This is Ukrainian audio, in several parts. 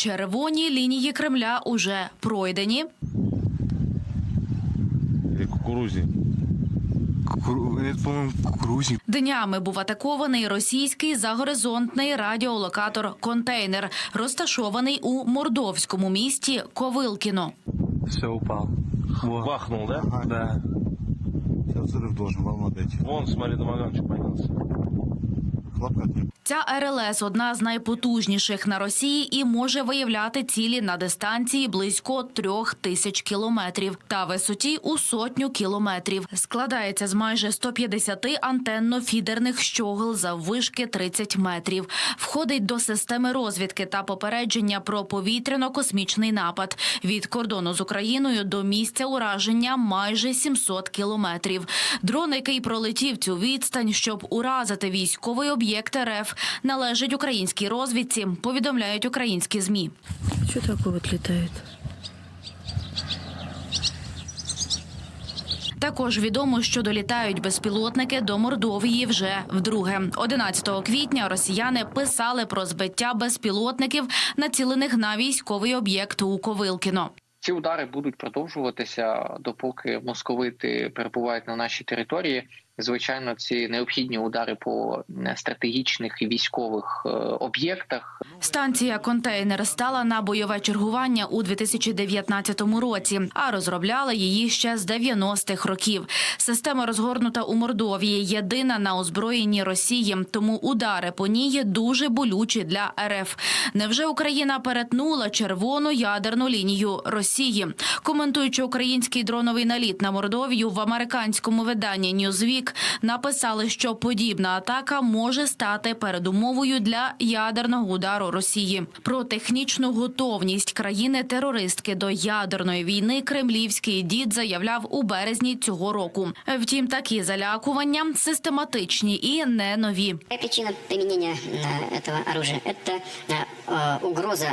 Червоні лінії Кремля уже пройдені. Или кукурузе. Кукуру... Это, по-моему, кукурузник. Днями був атакований російський загоризонтний радіолокатор контейнер, розташований у мордовському місті Ковилкіно. Все, упал. Вот. Бахнул, да? Ага, да. Взрыв должен волна. Вон, смотри, домоганчик поднялся. Хлопка. Ця РЛС одна з найпотужніших на Росії і може виявляти цілі на дистанції близько трьох тисяч кілометрів та висоті у сотню кілометрів. Складається з майже 150 антенно-фідерних щогл заввишки 30 метрів. Входить до системи розвідки та попередження про повітряно-космічний напад від кордону з Україною до місця ураження майже 700 кілометрів. Дрон, який пролетів цю відстань, щоб уразити військовий об'єкт РФ, належить українській розвідці. Повідомляють українські змі. Что такое вот летает? Також відомо, що долітають безпілотники до Мордовії вже вдруге. 11 квітня росіяни писали про збиття безпілотників, націлених на військовий об'єкт у Ковилкіно. Ці удари будуть продовжуватися, допоки московити перебувають на нашій території. Звичайно, ці необхідні удари по стратегічних і військових е, об'єктах. Станція контейнер стала на бойове чергування у 2019 році, а розробляли її ще з 90-х років. Система розгорнута у Мордовії, єдина на озброєнні Росії, тому удари по ній є дуже болючі для РФ. Невже Україна перетнула червону ядерну лінію Росії? Коментуючи український дроновий наліт на Мордовію в американському виданні Newsweek, написали, що подібна атака може стати передумовою для ядерного удару Росії. Про технічну готовність країни-терористки до ядерної війни кремлівський дід заявляв у березні цього року. Втім, такі залякування систематичні і не нові. Какая причина применения э, этого оружия? Это э, э, угроза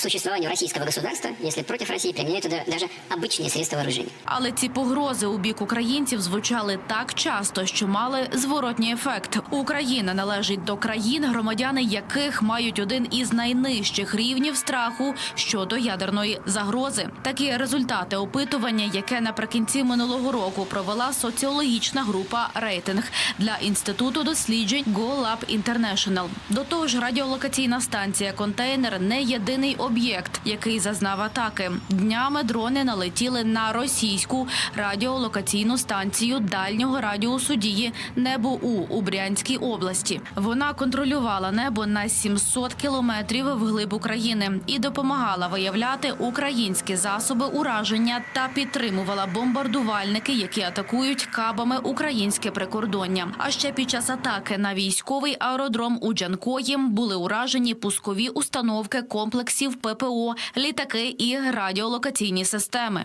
существованию российского государства, если против России применяют даже обычные средства вооружения. Але ці погрози у бік українців звучали так часто, що мали зворотній ефект. Україна належить до країн, громадяни яких мають один із найнижчих рівнів страху щодо ядерної загрози. Такі результати опитування, яке наприкінці минулого року провела соціологічна група рейтинг для інституту досліджень GoLab International. До того ж, радіолокаційна станція контейнер не єдиний об'єкт, який зазнав атаки. Днями дрони налетіли на російську радіолокаційну станцію дальнього радіусу дії небо у у Брянській області. Вона контролювала небо на 700 кілометрів вглиб України і допомагала виявляти українські засоби ураження та підтримувала бомбардувальники, які атакують кабами українське прикордоння. А ще під час атаки на військовий аеродром у Джанкої були уражені пускові установки комплексів ППО, літаки і радіолокаційні системи.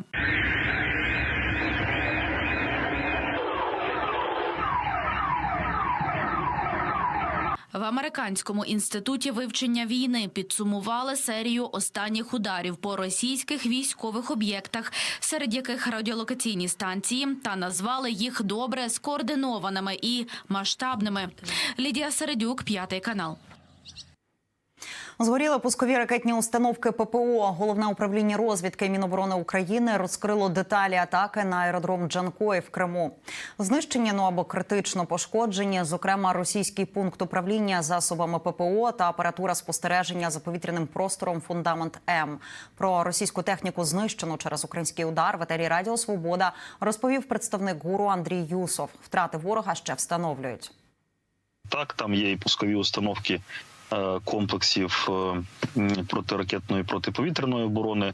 В американському інституті вивчення війни підсумували серію останніх ударів по російських військових об'єктах, серед яких радіолокаційні станції, та назвали їх добре скоординованими і масштабними. Лідія Середюк, п'ятий канал. Згоріли пускові ракетні установки ППО. Головне управління розвідки Міноборони України розкрило деталі атаки на аеродром Джанкої в Криму. Знищені ну або критично пошкоджені, зокрема російський пункт управління засобами ППО та апаратура спостереження за повітряним простором Фундамент М. Про російську техніку знищену через український удар в етері Радіо Свобода розповів представник гуру Андрій Юсов. Втрати ворога ще встановлюють. Так, там є і пускові установки комплексів е, протиракетної протиповітряної оборони.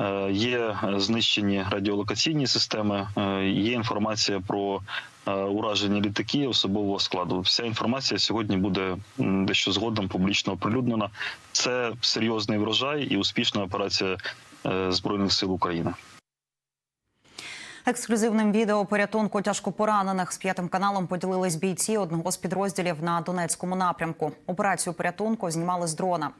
Е, Є знищені радіолокаційні системи, е, є інформація про е, уражені літаки особового складу. Вся інформація сьогодні буде дещо згодом публічно оприлюднена. Це серйозний врожай і успішна операція е, збройних сил України. Ексклюзивним відео порятунку тяжко поранених з п'ятим каналом поділились бійці одного з підрозділів на Донецькому напрямку. Операцію порятунку знімали з дрона.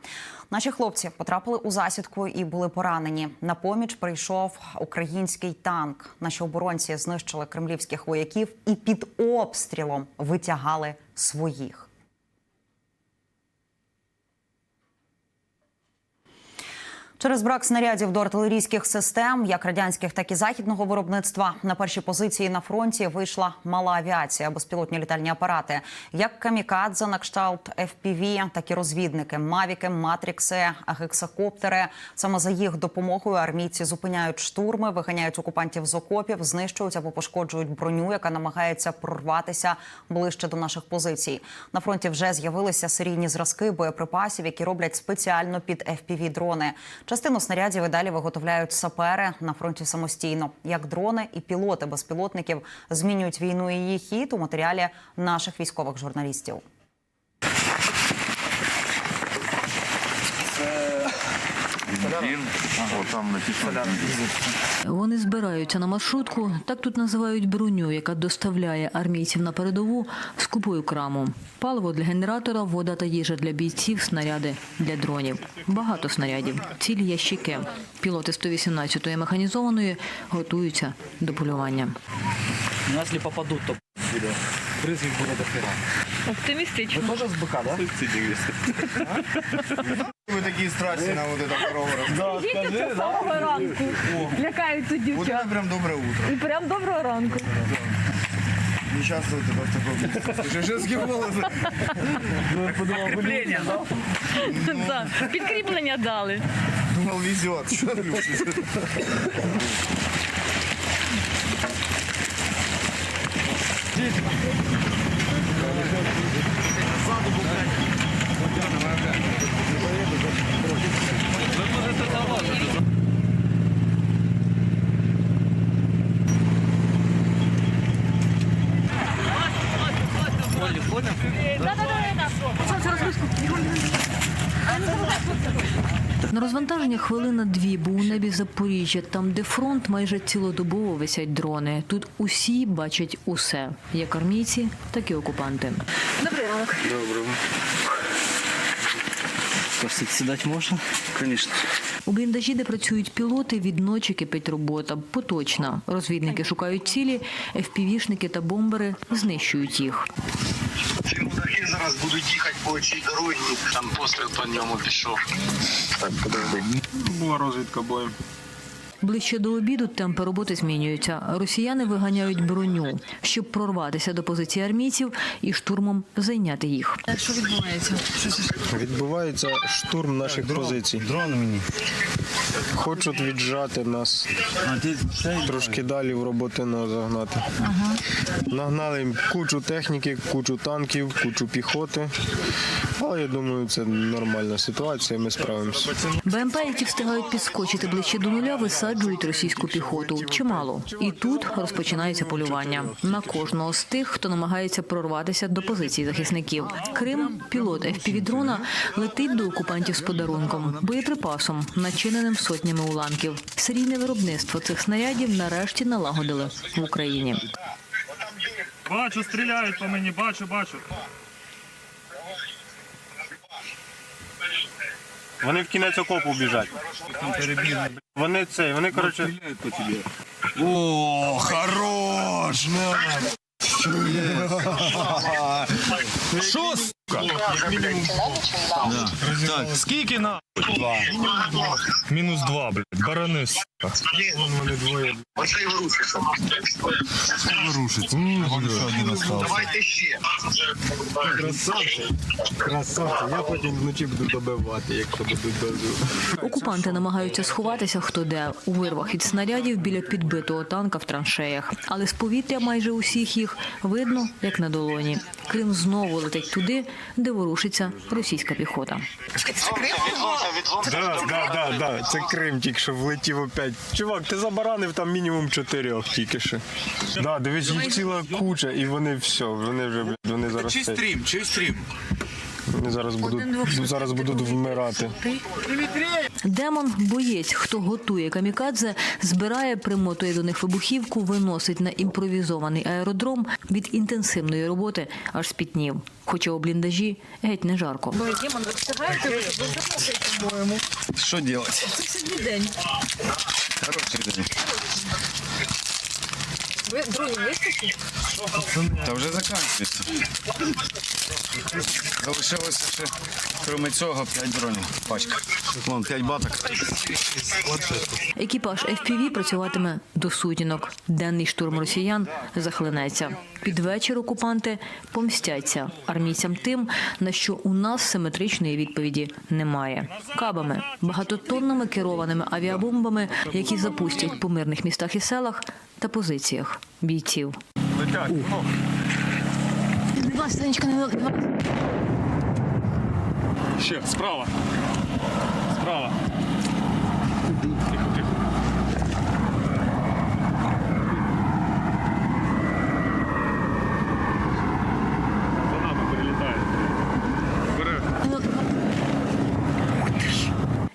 Наші хлопці потрапили у засідку і були поранені. На поміч прийшов український танк. Наші оборонці знищили кремлівських вояків і під обстрілом витягали своїх. Через брак снарядів до артилерійських систем, як радянських, так і західного виробництва, на перші позиції на фронті вийшла мала авіація, безпілотні літальні апарати, як камікадзе на кшталт FPV, так і розвідники, мавіки, матрікси, гексакоптери. Саме за їх допомогою армійці зупиняють штурми, виганяють окупантів з окопів, знищують або пошкоджують броню, яка намагається прорватися ближче до наших позицій. На фронті вже з'явилися серійні зразки боєприпасів, які роблять спеціально під fpv дрони Частину снарядів і далі виготовляють сапери на фронті самостійно. Як дрони і пілоти безпілотників змінюють війну і її хід у матеріалі наших військових журналістів. Вони збираються на маршрутку, так тут називають броню, яка доставляє армійців на передову з купою краму. Паливо для генератора, вода та їжа для бійців, снаряди для дронів. Багато снарядів, цілі ящики. Пілоти 118-ї механізованої готуються до полювання. Ну, если попадут, то буде. Брызги буде до хера. Оптимістично. Ви теж з БК, да? Вы такие страсти на вот это корову. Да, скажи, да? ранку. Лякають тут Вот это прям доброе утро. І прям доброго ранку. Не участвуйте в таком. Слушай, женский голос. Підкріплення, да? Підкріплення дали. Думал, везет. Что ты? На розвантаження хвилина дві, бо у небі Запоріжжя, там, де фронт, майже цілодобово висять дрони. Тут усі бачать усе, як армійці, так і окупанти. Сідати можна? Звісно. У бліндажі, де працюють пілоти, від ночі кипить робота. Поточна. Розвідники шукають цілі, ФПВ-шники та бомбери знищують їх. Ці зараз будуть їхати по очій дорозі, там постріл по ньому пішов. Так, подожди. Була розвідка боєм. Ближче до обіду темпи роботи змінюються. Росіяни виганяють броню, щоб прорватися до позиції армійців і штурмом зайняти їх. Що Відбувається Відбувається штурм наших позицій. Дрон мені. Хочуть віджати нас, трошки далі в роботино загнати. Нагнали їм кучу техніки, кучу танків, кучу піхоти. Але я думаю, це нормальна ситуація, ми справимося. БМП, які встигають підскочити ближче до нуля, висаджують російську піхоту. Чимало. І тут розпочинається полювання на кожного з тих, хто намагається прорватися до позицій захисників. Крим, пілот FPV-дрона, летить до окупантів з подарунком, боєприпасом, начиненим сотнями уламків. Серійне виробництво цих снарядів нарешті налагодили в Україні. Бачу, стріляють по мені, бачу, бачу. Вони в кінець окопу біжать. Вони цей, вони коротше. О, хорош! Що, сука? Так, скільки на? Два. Мінус два, блядь, барани, сука. Оце і вирушиться. Рушить. Еще один остался. Давайте ще. Красавці, я потім вночі буду добивати, якщо будуть дозвіл. Окупанти намагаються сховатися хто де у вирвах від снарядів біля підбитого танка в траншеях. Але з повітря майже усіх їх видно як на долоні. Крим знову летить туди, де ворушиться російська піхота. Да, да, да, да. Це Крим тільки що влетів опять. Чувак, ти забаранив там мінімум чотирьох тільки що. Да, дивись, їх ціла куча, і вони все, вони вже, блядь, вони зараз. Чий стрім, чий стрім? Вони зараз будуть, зараз будуть вмирати. Демон боєць, хто готує камікадзе, збирає, примотує до них вибухівку, виносить на імпровізований аеродром від інтенсивної роботи, аж спітнів. Хоча у бліндажі геть не жарко. Що делать? Це сьогодні день. Хороший день. Ви дронів вистачить? Та вже закінчується. Залишилося ще, крім цього, 5 дронів. Пачка. Вон, п'ять баток. Екіпаж FPV працюватиме до сутінок. Денний штурм росіян захлинеться. Під вечір окупанти помстяться армійцям тим, на що у нас симетричної відповіді немає. Кабами, багатотонними керованими авіабомбами, які запустять по мирних містах і селах та позиціях бійців. Ще, справа. Справа.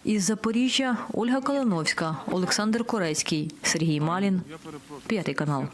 Із Запоріжжя Ольга Калиновська, Олександр Корецький, Сергій Малін, п'ятий канал.